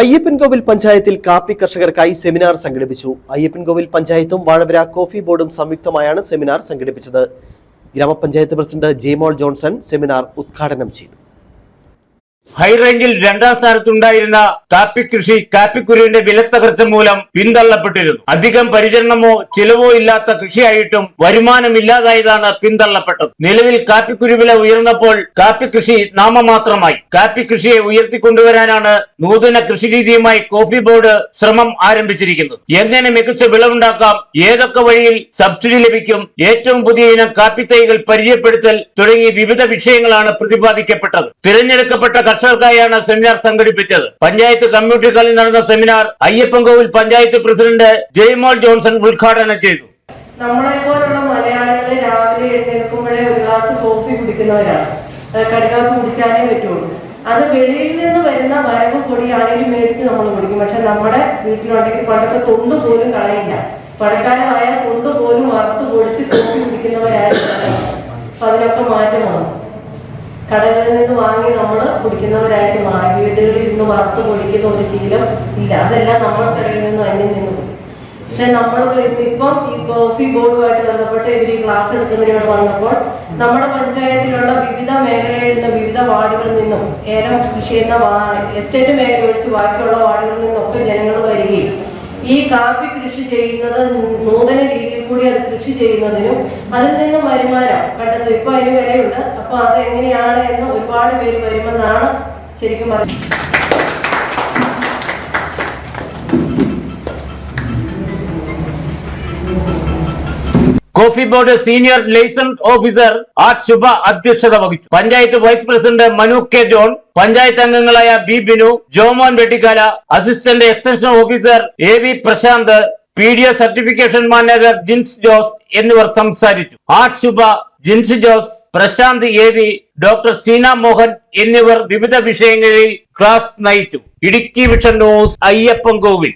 അയ്യപ്പൻകോവിൽ പഞ്ചായത്തിൽ കാപ്പി കർഷകർക്കായി സെമിനാർ സംഘടിപ്പിച്ചു. അയ്യപ്പൻകോവിൽ പഞ്ചായത്തും വാഴവര കോഫി ബോർഡും സംയുക്തമായാണ് സെമിനാർ സംഘടിപ്പിച്ചത്. ഗ്രാമപഞ്ചായത്ത് പ്രസിഡന്റ് ജെയ്മോൾ ജോൺസൺ സെമിനാർ ഉദ്ഘാടനം ചെയ്തു. ഹൈറേഞ്ചിൽ രണ്ടാം സ്ഥാനത്തുണ്ടായിരുന്ന കാപ്പി കൃഷി കാപ്പിക്കുരുവിന്റെ വിലത്തകർച്ച മൂലം പിന്തള്ളപ്പെട്ടിരുന്നു. അധികം പരിചരണമോ ചിലവോ ഇല്ലാത്ത കൃഷിയായിട്ടും വരുമാനം ഇല്ലാതായതാണ് പിന്തള്ളപ്പെട്ടത്. നിലവിൽ കാപ്പിക്കുരു വില ഉയർന്നപ്പോൾ കാപ്പി കൃഷി നാമമാത്രമായി. കാപ്പി കൃഷിയെ ഉയർത്തിക്കൊണ്ടുവരാനാണ് നൂതന കൃഷിരീതിയുമായി കോഫി ബോർഡ് ശ്രമം ആരംഭിച്ചിരിക്കുന്നു. എങ്ങനെ മികച്ച വിളവുണ്ടാക്കാം ഏതൊക്കെ വഴിയിൽ സബ്സിഡി ലഭിക്കും ഏറ്റവും പുതിയ ഇനം കാപ്പി തൈകൾ പരിചയപ്പെടുത്തൽ തുടങ്ങി വിവിധ വിഷയങ്ങളാണ് പ്രതിപാദിക്കപ്പെട്ടത്. തിരഞ്ഞെടുക്കപ്പെട്ട കർഷകർക്കായാണ് സെമിനാർ സംഘടിപ്പിച്ചത്. പഞ്ചായത്ത് കമ്മ്യൂണിറ്റി ഹാളിൽ നടന്ന seminar Ayyappancoil panchayat president Jaimol Johnson ഉദ്ഘാടനം ചെയ്തു. രാവിലെ എഴുന്നേൽക്കുമ്പോഴേ ഒരു ഗ്ലാസ് കോഫി കുടിക്കുന്നവരാണ്. കടുകാപ്പി കുടിച്ചാലേ പറ്റുള്ളൂ. അത് വെളിയിൽ നിന്ന് വരുന്ന വരവ് പൊടിയാണെങ്കിലും മേടിച്ച് നമ്മൾ കുടിക്കും. പക്ഷെ നമ്മുടെ വീട്ടിലുണ്ടെങ്കിൽ പണ്ടത്തെ തൊണ്ട് പോലും കളയില്ല. പണക്കാരമായ തൊണ്ട് പോലും വറുത്ത് പൊടിച്ച് കൂട്ടി കുടിക്കുന്നവരായിരിക്കും. അപ്പൊ അതിനൊക്കെ മാറ്റമാണ് കടകളിൽ നിന്ന് വാങ്ങി നമ്മൾ കുടിക്കുന്നവരായിട്ട് മാറി. വീടുകളിൽ നിന്ന് വറുത്ത് പൊടിക്കുന്ന ഒരു ശീലം ഇല്ല. അതെല്ലാം നമ്മൾക്കിടയിൽ നിന്ന് അന്യം നിന്ന്. പക്ഷെ നമ്മൾ ഇപ്പം ഈ കോഫി ബോർഡുമായിട്ട് ബന്ധപ്പെട്ട് ഇവർ ഈ ക്ലാസ് എടുക്കുന്നതിനോട് വന്നപ്പോൾ നമ്മുടെ പഞ്ചായത്തിലുള്ള വിവിധ മേഖലകളിൽ നിന്ന് വിവിധ വാർഡുകളിൽ നിന്നും ഏലം കൃഷി ചെയ്യുന്ന എസ്റ്റേറ്റ് മേഖല ഒഴിച്ച് ബാക്കിയുള്ള വാർഡുകളിൽ നിന്നൊക്കെ ജനങ്ങൾ വരികയും ഈ കാപ്പി കൃഷി ചെയ്യുന്നത് നൂതന രീതിയിൽ കൂടി അത് കൃഷി ചെയ്യുന്നതിനും അതിൽ നിന്നും വരുമാനം കണ്ടെത്തും. ഇപ്പൊ അതിന് വിലയുണ്ട്. അപ്പൊ അത് എങ്ങനെയാണ് എന്ന് ഒരുപാട് പേര് വരുമെന്നാണ് ശരിക്കും പറയുന്നത് coffee board senior licence officer R Shubha അധ്യക്ഷത വഹിച്ചു. Panchayat vice president Manu K John panchayat അംഗങ്ങളായ B Binu Jomon Vettikkala assistant extension officer A V Prashanth P D S certification manager Jins Jose എന്നിവർ സംസാരിച്ചു. R Shubha Jins Jose Prashanth A V doctor Seena Mohan എന്നിവർ വിവിധ വിഷയങ്ങളിൽ class നയിച്ചു. Idukki vision news Ayyappan Kovil.